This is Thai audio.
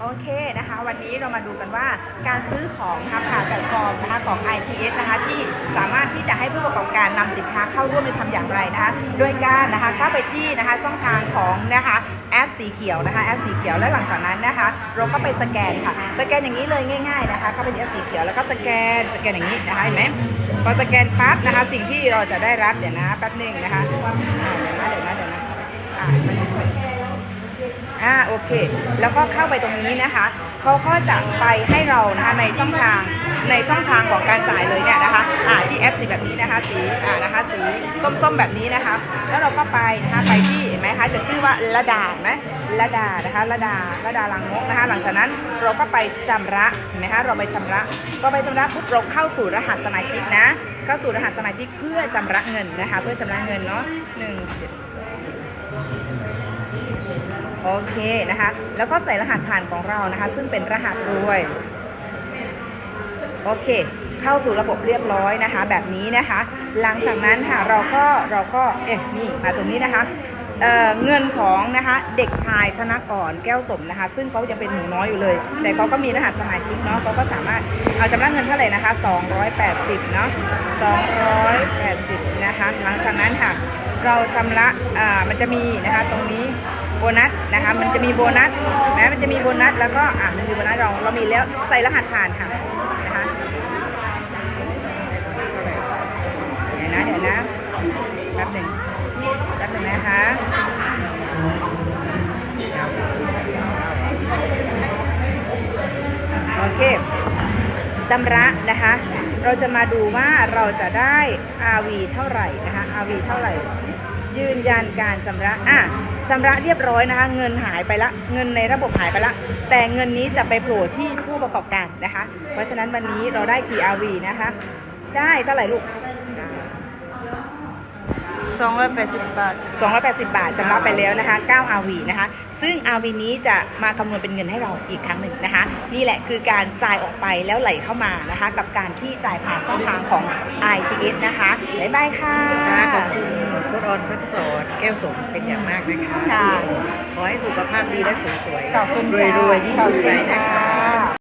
โอเคนะคะ วันนี้เรามาดูกันว่าการซื้อของนะคะผ่านแพลตฟอร์มนะคะของ ITS นะคะที่สามารถที่จะให้ผู้ประกอบการนำสินค้าเข้าร่วมในทำอย่างไรนะคะโดยการนะคะเข้าไปที่นะคะช่องทางของนะคะแอปสีเขียวนะคะแอปสีเขียวแล้วหลังจากนั้นนะคะ เราก็ไปสแกนค่ะ สแกนอย่างนี้เลยง่าย ๆนะคะเข้าไปที่แอปสีเขียวแล้วก็สแกนสแกนอย่างนี้นะคะเห็นไหมพอสแกนปั๊บนะคะสิ่งที่เราจะได้รับเดี๋ยวนะแป๊บหนึงนะคะเดี๋ยวนะเดี๋ยวนะเดี๋ยวนะอ่า อ่าโอเค แล้วก็เข้าไปตรงนี้นะคะ เขาก็จะไปให้เรานะคะในช่องทางในช่องทางของการจ่ายเลยเนี่ยนะคะ อ่าที่แอปสีแบบนี้นะคะสีอ่านะคะสีส้มๆแบบนี้นะคะ แล้วเราก็ไปนะคะไปที่เห็นไหมคะจะชื่อว่าละดาไหมละดานะคะละดาละดาลังนกนะคะ หลังจากนั้นเราก็ไปจำระเห็นไหมคะเราไปชำระก็ไปชำระปุ๊บเราเข้าสู่รหัสสมาชิกนะเข้าสู่รหัสสมาชิกเพื่อชำระเงินนะคะ เพื่อชำระเงินเนาะหนึ่งเจ็ด โอเคนะคะ แล้วก็ใส่รหัสผ่านของเรานะคะ ซึ่งเป็นรหัสรวย โอเค เข้าสู่ระบบเรียบร้อยนะคะ แบบนี้นะคะ หลังจากนั้นค่ะเราก็เราก็เอ๊ะนี่มาตรงนี้นะคะเเงินของนะคะเด็กชายธนกรแก้วสมนะคะ ซึ่งเขายังเป็นหนูน้อยอยู่เลย แต่เขาก็มีรหัสสมาชิกเนาะเขาก็สามารถเอาจำระเงินเท่าไหร่นะคะ 280เนาะ280นะคะหลังจากนั้นค่ะ เราชำระอ่ามันจะมีนะคะตรงนี้ โบนัสนะคะ มันจะมีโบนัสแม้มันจะมีโบนัสแล้วก็อ่ามันมีโบนัสเราเรามีแล้วใส่รหัสผ่านค่ะนะคะเดี๋ยวนะเดี๋ยวนะแป๊บหนึ่งแป๊บหนึ่งนะคะโอเคจำระนะคะ เราจะมาดูว่าเราจะได้ RV เท่าไหร่นะคะ RV เท่าไหร่ ยืนยันการชำระอะชำระเรียบร้อยนะคะ เงินหายไปละ เงินในระบบหายไปละ แต่เงินนี้จะไปโผล่ที่ผู้ประกอบการนะคะ เพราะฉะนั้นวันนี้เราได้กี่ RV นะคะ ได้เท่าไหร่ลูก สองร้อยแปดสิบบาท 280 บาทชำระไปแล้วนะคะ 9 RV นะคะ ซึ่ง RV นี้จะมาคำนวณเป็นเงินให้เราอีกครั้งหนึ่งนะคะ นี่แหละคือการจ่ายออกไปแล้วไหลเข้ามานะคะ กับการที่จ่ายผ่านช่องทางของ IGS นะคะบ๊ายบายค่ะขอบคุณคุณออนพัฒสอนแก้วสมเป็นอย่างมากนะคะค่ะขอให้สุขภาพดีและสวยๆขอบคุณรวยๆยิ่งขอบขึ้นคุไปณนะค่ะคะ